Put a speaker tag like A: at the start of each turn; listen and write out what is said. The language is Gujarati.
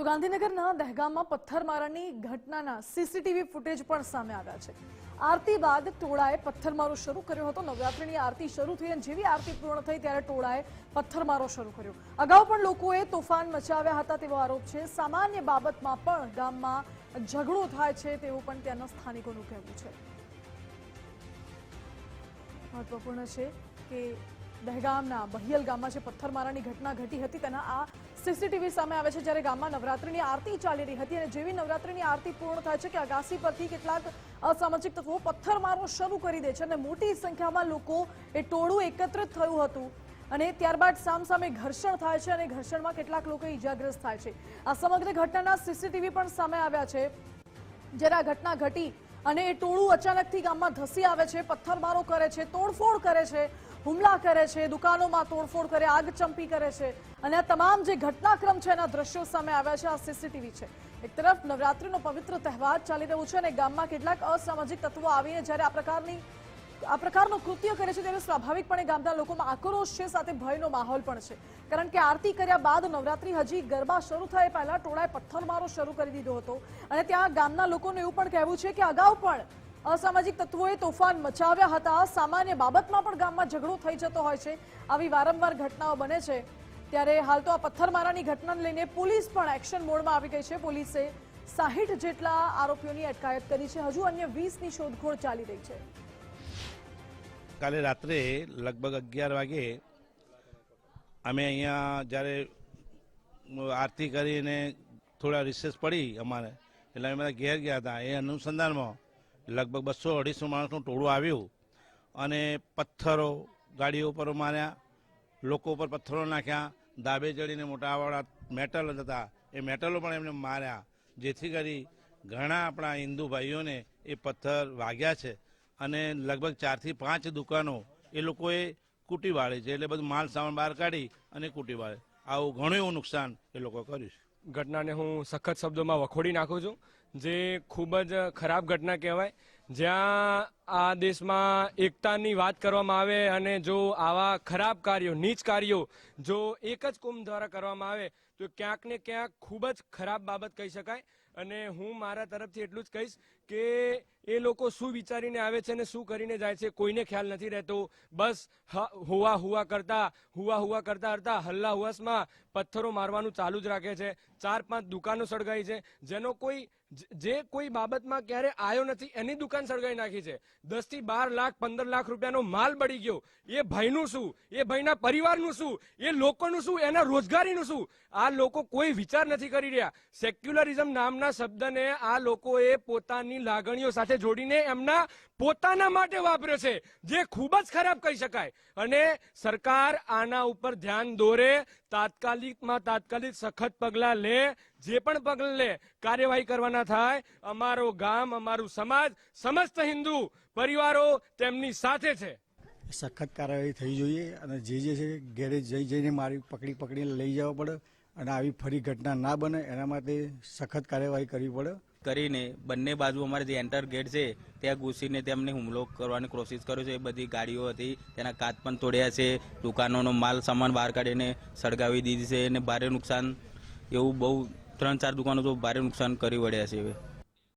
A: તો ગાંધીનગરના દહેગામમાં પથ્થરમારાની ઘટનાના સીસીટીવી ફૂટેજ પણ સામે આવ્યા છે. આરતી બાદ ટોળાએ પથ્થરમારો શરૂ કર્યો હતો. નવરાત્રિની આરતી શરૂ થઈ અને જેવી આરતી પૂર્ણ થઈ ત્યારે ટોળાએ પથ્થરમારો શરૂ કર્યો. અગાઉ પણ લોકોએ તોફાન મચાવ્યા હતા તેવો આરોપ છે. સામાન્ય બાબતમાં પણ ગામમાં ઝઘડો થાય છે તેવું પણ ત્યાંના સ્થાનિકોનું કહેવું છે. મહત્વપૂર્ણ છે કે દહેગામના બહિયલ ગામમાં જે પથ્થરમારાની ઘટના ઘટી હતી, તેના આ સીસીટીવી સામે આવે છે. જ્યારે ગામમાં નવરાત્રિની આરતી ચાલી રહી હતી અને જેવી નવરાત્રિની આરતી પૂર્ણ થાય છે કે અગાસી પરથી કેટલાક અસામાજિક તત્વો પથ્થરમારો શરૂ કરી દે છે અને મોટી સંખ્યામાં લોકો એ ટોળું એકત્રિત થયું હતું અને ત્યારબાદ સામસામે ઘર્ષણ થાય છે અને ઘર્ષણમાં કેટલાક લોકો ઈજાગ્રસ્ત થાય છે. આ સમગ્ર ઘટનાના સીસીટીવી પણ સામે આવ્યા છે. જ્યારે આ ઘટના ઘટી અને એ ટોળું અચાનકથી ગામમાં ધસી આવે છે, પથ્થરમારો કરે છે, તોડફોડ કરે છે, હુમલા કરે છે, દુકાનોમાં તોડફોડ કરે, આગ ચંપી કરે છે. અને આ તમામ જે ઘટનાક્રમ છે, એના દ્રશ્યો સામે આવ્યા છે, આ સીસીટીવી છે. એક તરફ નવરાત્રીનો પવિત્ર તહેવાર ચાલી રહ્યો છે અને ગામમાં કેટલાક અસામાજિક તત્વો આવીને જ્યારે આ પ્રકારની આ પ્રકારનું કૃત્ય કરે છે ત્યારે સ્વાભાવિકપણે ગામના લોકોમાં આક્રોશ છે, સાથે ભયનો માહોલ પણ છે. કારણ કે આરતી કર્યા બાદ નવરાત્રી હજી ગરબા શરૂ થયા પહેલા ટોળાએ પથ્થરમારો શરૂ કરી દીધો હતો. અને ત્યાં ગામના લોકોને એવું પણ કહેવું છે કે અગાઉ પણ અસામાજિક તત્વોએ તોફાન મચાવ્યા હતા. સામાન્ય બાબતમાં પણ ગામમાં ઝઘડો થઈ જતો હોય છે. આવી વારંવાર ઘટનાઓ બને છે. ત્યારે હાલ તો આ પથ્થરમારાની ઘટનાને લઈને પોલીસ પણ એક્શન મોડમાં આવી ગઈ છે. પોલીસે સાહીઠ જેટલા આરોપીઓની અટકાયત કરી છે. હજુ અન્ય વીસની શોધખોળ ચાલી રહી છે.
B: કાલે રાત્રે લગભગ અગિયાર વાગે અમે અહીંયા જ્યારે આરતી કરીને થોડા રિસેસ પડી અમારે, એટલે અમે બધા ઘેર ગયા હતા. એ અનુસંધાનમાં લગભગ બસો અઢીસો માણસનું ટોળું આવ્યું અને પથ્થરો ગાડીઓ ઉપર માર્યા, લોકો ઉપર પથ્થરો નાખ્યા, ધાબે ચડીને મોટાવાળા મેટલ હતા. એ મેટલો પણ એમને માર્યા, જેથી કરી ઘણા આપણા હિન્દુ ભાઈઓને એ પથ્થર વાગ્યા છે. અને લગભગ ચારથી પાંચ દુકાનો એ લોકોએ કૂટી વાળી છે. એટલે બધું માલ સામાન બહાર કાઢી અને કૂટી વાળે. આવું ઘણું એવું નુકસાન એ લોકો કર્યું છે.
C: ઘટનાને હું સખત શબ્દોમાં વખોડી નાખું છું. જે ખૂબ જ ખરાબ ઘટના કહેવાય. જ્યાં આ દેશમાં એકતાની વાત કરવામાં આવે અને જો આવા ખરાબ કાર્યો, નીચ કાર્યો જો એક જ કુંભ દ્વારા કરવામાં આવે, તો ક્યાંક ને ક્યાંક ખૂબ જ ખરાબ બાબત કહી શકાય. અને હું મારા તરફથી એટલું જ કહીશ કે એ લોકો શું વિચારીને આવે છે અને શું કરીને જાય છે કોઈને ખ્યાલ નથી રહેતો. બસ હુવા હુવા કરતા હુવા હુવા કરતા કરતા હલ્લા હુવાસમાં પથ્થરો મારવાનું ચાલુ જ રાખે છે. ચાર પાંચ દુકાનો સળગાઈ છે. જેનો કોઈ, જે- કોઈ બાબતમાં ક્યારે આવ્યો નથી, એની દુકાન સળગાઈ નાખી છે. દસથી બાર લાખ, પંદર લાખ રૂપિયાનો માલ બળી ગયો. એ ભાઈનું શું? એ ભાઈના પરિવારનું શું? એ લોકોનું શું? એના રોજગારીનું શું? આ લોકો કોઈ વિચાર નથી કરી રહ્યા. સેક્યુલરિઝમ નામના શબ્દને આ લોકોએ પોતાની લાગણીઓ સાથે જોડીને એમના પોતાના માટે વાપર્યો છે, જે ખૂબ જ ખરાબ કહી શકાય. અને સરકાર આના ઉપર ધ્યાન દોરે, તાત્કાલિકમાં તાત્કાલિક સખત પગલાં લે જે પણ પગલા લે કાર્યવાહી કરવાના થાય અમારો ગામ અમારું સમાજ સમસ્ત હિન્દુ પરિવારો તેમની સાથે છે.
D: સખત કાર્યવાહી થઈ જોઈએ અને જે જે છે ઘેરે જઈ જઈને મારી પકડી પકડીને લઈ જવા પડે અને આવી ફરી ઘટના ના બને એના માટે સખત કાર્યવાહી કરવી પડે.
E: કરીને બંને બાજુ અમારે જે એન્ટર ગેટ છે ત્યાં ઘૂસીને તેમને હુમલો કરવાની કોશિશ કર્યો છે. એ બધી ગાડીઓ હતી તેના કાચ પણ તોડ્યા છે દુકાનોનો માલ સામાન બહાર કાઢીને સળગાવી દીધી છે. અને ભારે નુકસાન એવું બહુ ત્રણ ચાર દુકાનો તો ભારે નુકસાન કરી વળ્યા છે હવે.